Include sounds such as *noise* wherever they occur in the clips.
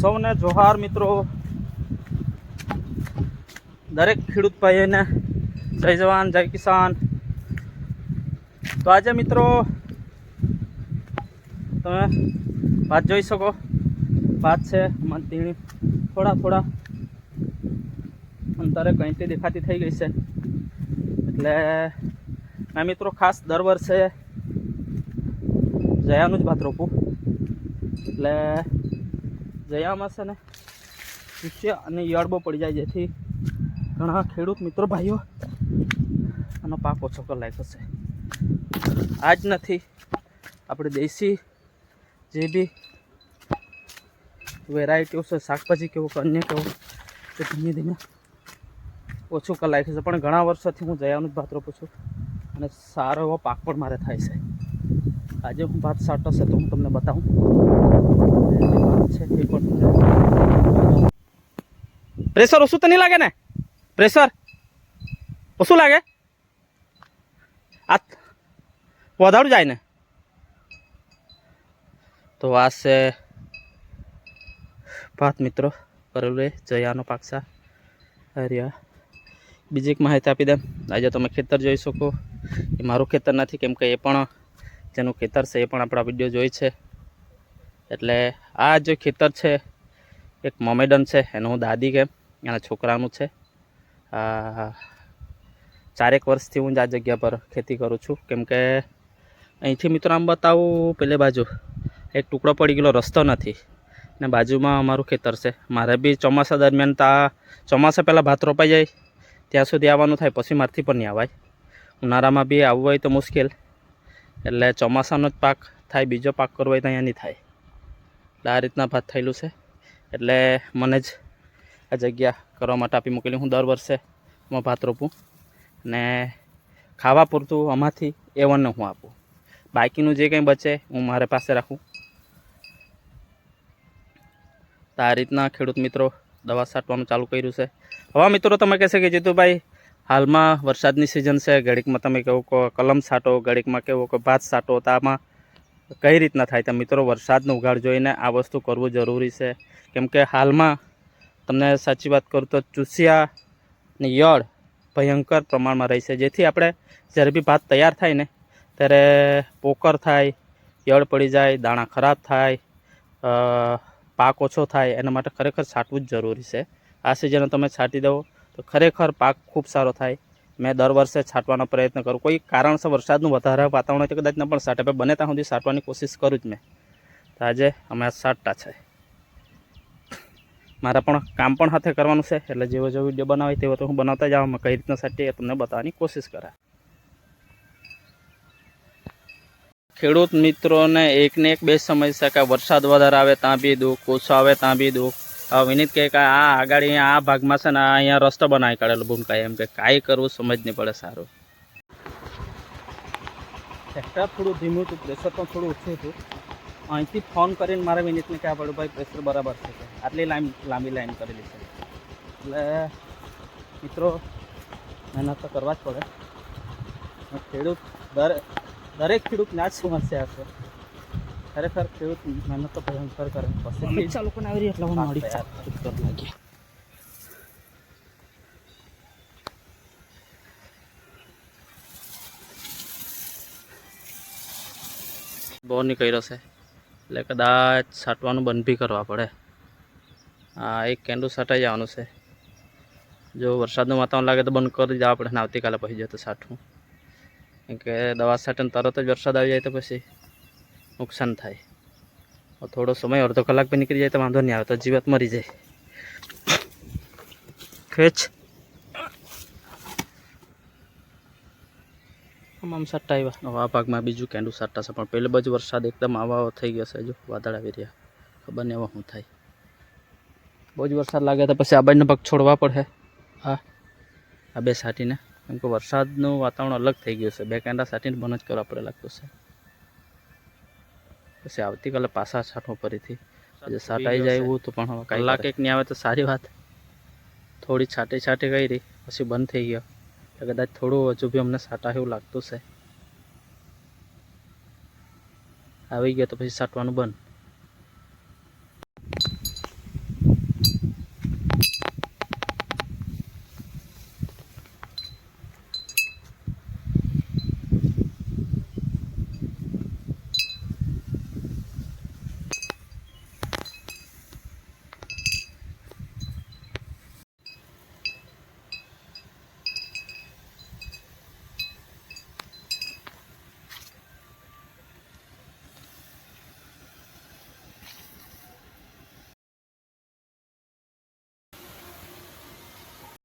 સૌને જોહાર મિત્રો. દરેક ખેડૂત ભાઈને જય જવાન, જય કિસાન. તો આજે મિત્રો, તમે ભાત જોઈ શકો. ભાત છે તીણી. થોડા થોડા. અંતરે કંઈથી દેખાતી થઈ ગઈ છે. એટલે મેં મિત્રો ખાસ દર વર્ષે જયાનું જ ભાત રોપું એટલે જયામાં છે ને શિષ્ય અને યળબો પડી જાય જેથી ઘણા ખેડૂત મિત્રો ભાઈઓ આનો પાક ઓછો કરી લાગ્યો છે. આ જ નથી, આપણે દેશી જે બી વેરાયટીઓ છે, શાકભાજી કેવું કે અન્ય કેવું તે ધીમે ધીમે ઓછું કરી નાખ્યું છે. પણ ઘણા વર્ષોથી હું જયાનું જ ભાત રોપું છું અને સારો એવો પાક પણ મારે થાય છે. આજે હું ભાત સાટો છે તો હું તમને બતાવું. ભાત છે તે પ્રેશર ઓછું તો નહીં લાગે ને? પ્રેશર? ઓછું લાગે? આ વધારું જાય ને? તો આ છે ભાત મિત્રો, કરેલું એ જયાનો પાકસા હરિયા બીજી એક માહિતી આપી દે. આજે તમે ખેતર જોઈ શકો. એ મારું ખેતર નથી, કેમ કે એ પણ જેનું ખેતર છે એ પણ આપણા વીડિયો જોઈ છે. એટલે આ જે ખેતર છે, એક મોમેડન છે, એનું હું દાદી કેમ એના છોકરાનું છે. ચારેક વર્ષથી હું જ આ જગ્યા પર ખેતી કરું છું. કેમ કે અહીંથી મિત્રો આમ બતાવું, પેલે બાજુ એક ટુકડો પડી ગયેલો, રસ્તો નથી. ને બાજુમાં અમારું ખેતર છે. મારે બી ચોમાસા દરમિયાન તા ચોમાસા પહેલાં ભાત રોપાઈ જાય. ત્યાં સુધી આવવાનું થાય, પછી મારથી પણ નહીં આવાય ઉનાળામાં બી આવવું હોય તો મુશ્કેલ. એટલે ચોમાસાનો જ પાક થાય, બીજો પાક કરવો હોય તો અહીંયા નહીં થાય. એટલે આ રીતના ભાત થયેલું છે. એટલે મને જ આ જગ્યા કરવા માટે આપી મૂકેલી. હું દર વર્ષે એમાં ભાત રોપું. ને ખાવા પૂરતું આમાંથી એ વનને હું આપું. બાકીનું જે કંઈ બચે હું મારે પાસે રાખું. તો આ રીતના ખેડૂત મિત્રો દવા છાંટવાનું ચાલુ કર્યું છે. હવે મિત્રો તમે કહેશે કે જીતુભાઈ હાલમાં વરસાદની સિઝન છે, ઘડીકમાં તમે કહો, કલમ છાંટો ઘડીકમાં કેવું કહો, ભાત છાંટો તો આમાં કઈ રીતના થાય? તો મિત્રો, વરસાદનો ઉઘાડ જોઈને આ વસ્તુ કરવું જરૂરી છે. કેમ કે હાલમાં તમને સાચી વાત કરું તો ચૂસિયા યળ ભયંકર પ્રમાણમાં રહી છે. જેથી આપણે જ્યારે બી ભાત તૈયાર થાય ને, ત્યારે પોકર થાય, યળ પડી જાય, દાણા ખરાબ થાય પાક ઓછો થાય, એના માટે ખરેખર છાંટવું જ જરૂરી છે. આ સિઝને તમે છાંટી દો તો ખરેખર પાક ખૂબ સારો થાય. મેં દર વર્ષે છાંટવાનો પ્રયત્ન કરું. કોઈ કારણસર વરસાદનું વધારે વાતાવરણ હોય તો કદાચ ન પણ છાંટે. પણ બને ત્યાં સુધી છાંટવાની કોશિશ કરું જ મેં. તો આજે અમે છાંટતા છે. મારા પણ કામ પણ હાથે કરવાનું છે. એટલે જેવો જેવો વીડિયો બનાવે તેવો તો હું બનાવતા જાઉં કઈ રીતના છાંટીએ તમને બતાવવાની કોશિશ કરા ખેડૂત મિત્રોને એકને એક બે સમસ્યા કે વરસાદ વધારે આવે ત્યાં બી દુઃખ, ઓછો આવે ત્યાં બી દુઃખ. વિનીત કહે કે આ આગળ આ ભાગમાં છે ને અહીંયા રસ્તો બનાવી કાઢેલો ભૂમકાય એમ કે કાંઈ કરવું સમજ નહીં પડે સારું. ટ્રેક્ટર થોડું ધીમું હતું પ્રેશર પણ થોડું ઓછું હતું. અહીંથી ફોન કરીને મારે વિનીતને કહેવા પડ્યું ભાઈ પ્રેશર બરાબર છે આટલી લાઈન, લાંબી લાઈન કરેલી છે. એટલે, મિત્રો, મહેનત તો કરવા જ પડે. ખેડૂત, દર, દરેક ખેડૂતને આ જ સમસ્યા છે. ખરેખર ખેડૂત મહેનત તો ભયંકર કરે. પછી ચાલુ કોને આવી રહી એટલે હું તૈયાર કરવા લાગી બહુ નીકળ્યો છે. એટલે કદાચ છાંટવાનું બંધ બી કરવા પડે. હા એક કેન્ડું સાટાઈ જવાનું છે. જો વરસાદનું વાતાવરણ લાગે તો બંધ કરી જવા પડે ને આવતીકાલે પછી જતો સાઠવું કેમ કે દવા સાટે તરત જ વરસાદ આવી જાય તો પછી નુકસાન થાય. થોડો સમય અડધો કલાક પણ નીકળી જાય તો વાંધો નહીં આવે, તો જીવત મરી જાય. ખેંચ. આમ સાટા આવ્યા આ ભાગમાં બીજું કેન્ડું સાટા છે, પણ પહેલી બાજુ વરસાદ એકદમ આવા થઈ ગયો છે, જો વાદળ આવી રહ્યા. ખબર નહીં એવા શું થાય. બહુ જ વરસાદ લાગે તો પછી આ બાજુનો ભાગ છોડવા પડે. હા. આ બે સાટીને. કેમ કે વરસાદનું વાતાવરણ અલગ થઈ ગયું છે. બે કેન્ડા સાટીને બંધ જ કરવા પડે લાગતું છે. પછી આવતીકાલે પાછા છાંટવું ફરીથી. છાંટાઈ જાય એવું તો પણ કલાક એક નહીં આવે તો સારી વાત. થોડી છાંટી છાંટી કરી પછી બંધ થઈ ગયો. કદાચ થોડું હજુ બી અમને સાટા એવું લાગતું છે. આવી ગયા તો પછી સાટવાનું બંધ.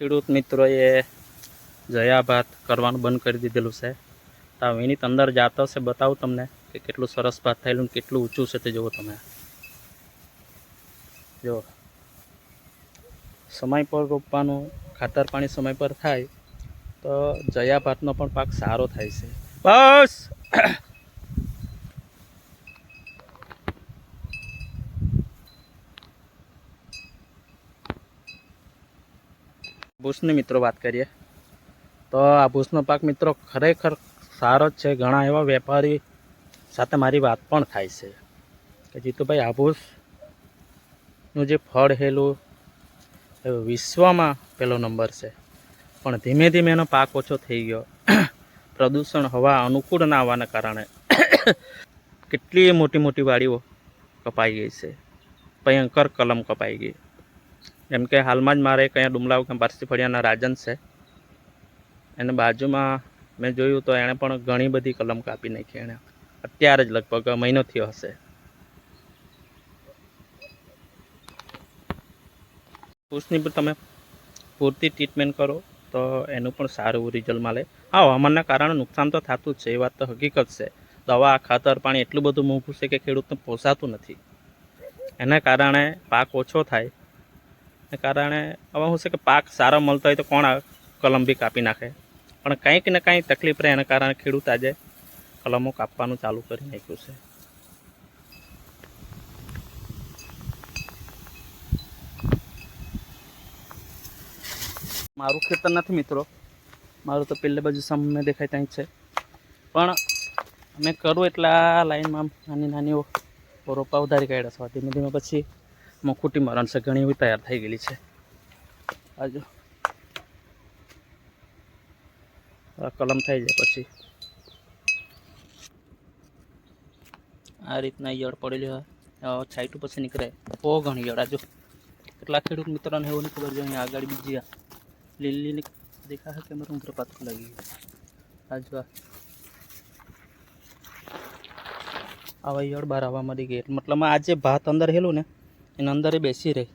ખેડૂત મિત્રોએ જયા ભાત કરવાનું બંધ કરી દીધેલું છે. તો એની અંદર જાતો છે બતાવું તમને કે કેટલું સરસ ભાત થયેલું કેટલું ઊંચું છે તે જુઓ તમે. જો સમય પર રોપવાનું, ખાતર પાણી સમય પર થાય, તો જયા ભાતનો પણ પાક સારો થાય છે. બસ! ભૂસની મિત્રો વાત કરીએ. તો આભૂષનો પાક મિત્રો ખરેખર સારો જ છે. ઘણા એવા વેપારી સાથે મારી વાત પણ થાય છે. કે જીતુભાઈ આભૂષનું જે ફળ હેલું વિશ્વમાં પહેલો નંબર છે. પણ ધીમે ધીમે એનો પાક ઓછો થઈ ગયો. *coughs* પ્રદૂષણ હવા અનુકૂળ ના આવવાના કારણે *coughs* કેટલી મોટી મોટી વાડીઓ કપાઈ ગઈ છે. ભયંકર કલમ કપાઈ ગઈ. જેમ કે હાલમાં જ મારે કંઈ ડુમલાવ કે પારસી ફળિયાના રાજન છે. એને બાજુમાં મેં જોયું તો એણે પણ ઘણી બધી કલમ કાપી નાખી એણે. અત્યારે જ લગભગ મહિનો થયો હશે. ફૂસની પણ તમે પૂરતી ટ્રીટમેન્ટ કરો તો એનું પણ સારું રિઝલ્ટ મળે. હા, હવામાનના કારણે નુકસાન તો થતું જ છે, એ વાત તો હકીકત છે. દવા, ખાતર, પાણી એટલું બધું મોંઘું છે કે ખેડૂતને પોસાતું નથી. એના કારણે પાક ઓછો થાય કારણે હવે શું છે કે પાક સારો મળતો હોય તો કોણ કલમ બી કાપી નાખે? પણ કંઈક ને કંઈક તકલીફ રહે, એના કારણે ખેડૂત આજે કલમો કાપવાનું ચાલુ કરી નાખ્યું છે. મારું ખેતર નથી મિત્રો. મારું તો પેલે બાજુ સામે દેખાય ત્યાં છે. પણ અમે કરું એટલા લાઈનમાં નાની નાની રોપા ઉધારી કાઢ્યા છે. ધીમે ધીમે પછી મખૂટી મરણ છે ઘણી એવી તૈયાર થઈ ગયેલી છે. આજુ કલમ થઈ જાય પછી. આ રીતના ઈયળ પડેલી હોય. છાઈટ પછી નીકળે. બહુ ઘણી ઈયળ આજુ કેટલા ખેડૂત મિત્રોને એવું નહીં ખબર છે આગળ બીજી આ લીલીની દેખાશે કે મારું ઉંદર પાથરું લાગી ગયું આજુ આવા ઈયળ બહાર આવવા મળી ગઈ. મતલબ આજે ભાત અંદર હેલું ને એના અંદર એ બેસી રહી.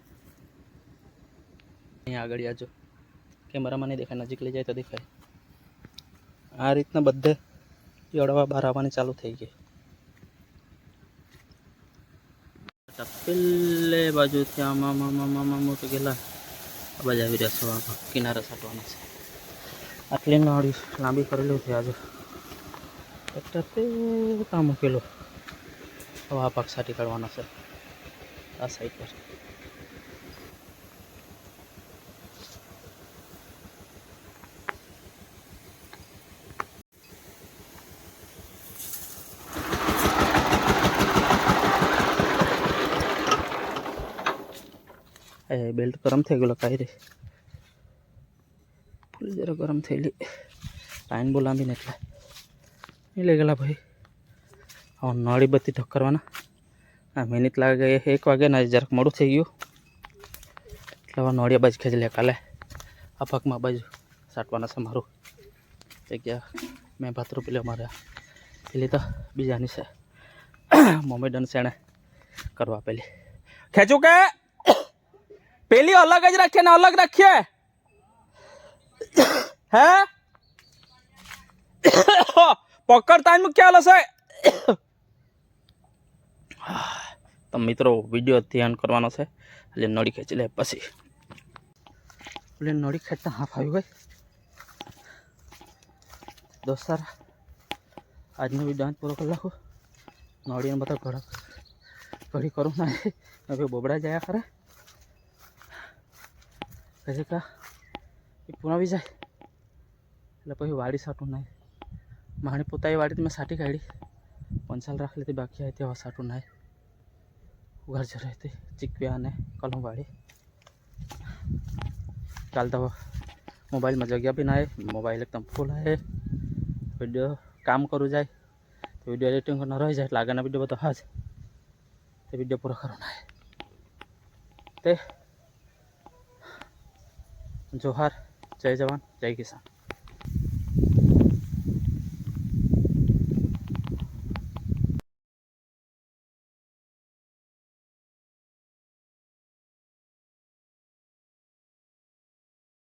અહીંયા આગળ આજો કેમેરામાં નહીં દેખાય, નજીક લઈ જાય તો દેખાય. આ રીતના બધે ઈયળવા બહાર આવવાની ચાલુ થઈ ગઈ. પેલે બાજુથી, આમાં આમાં આમાં ગયેલા આ બાજુ આવી રહ્યા છે કિનારે સાટવાના છે. આટલી નાળી લાંબી કરેલી છે આજે. ટ્રેક્ટર તે ત્યાં મૂકેલો. હવે આ પાક સાટી કાઢવાના છે. આ સાઈડ પર. બેલ્ટ ગરમ થઈ ગયેલો કાંઈ રે. ફૂલ જરા ગરમ થયેલી. લાઈન બહુ લાંબી ને એટલે. નહીં લઈ ગયેલા ભાઈ. હવે નળી બધી ઢક્કરવાના આ મિનિટ લાગે એક વાગે ને જરાક મોડું થઈ ગયું. એટલે હવે નોળિયા બાજુ ખેંચી લે કાલે. આ પાકમાં બાજુ સાટવાના છે મારું. જગ્યા મેં ભાતરું પેલી મારે. પેલી તો બીજાની છે. મોમેડન છે એણે કરવા પેલી. ખેંચું કે? પેલી અલગ જ રાખીએ ને અલગ રાખીએ. હે? પકડતા ખ્યાલ હશે. તો મિત્રો વીડિયો ધ્યાન કરવાનો છે. એટલે નળી ખેંચી લે પછી. એટલે નળી ખેંચતા હાફ આવી ગઈ. દોસ્ત સારા આજનો વીડિયો અંત પૂરો કરી નાખું. નળીને બધા ઘડા ઘડી કરું ના. હવે બોબડા જયા ખરા. પછી કા એ પુરાવી જાય. એટલે પછી વાડી સાટું નાય. માણી પોતાની વાડી મેં સાટી કાઢી. પંચાલ રાખી લીધી, બાકી આવી તેવા સાટું નહીં ઉઘાડ જર હતી ચીકવ્યા અને કલમ વાળી કાલ તો મોબાઈલમાં જગ્યા બી ના આવે મોબાઈલ એકદમ ફૂલ આવે વીડિયો કામ કરું જાય, તો વીડિયો એડિટિંગ કરવાનો રહી જાય, એટલે આગળના વીડિયો બધો હા જ તે વીડિયો પૂરો કરો આવે તે. જોહાર, જય જવાન, જય કિસાન.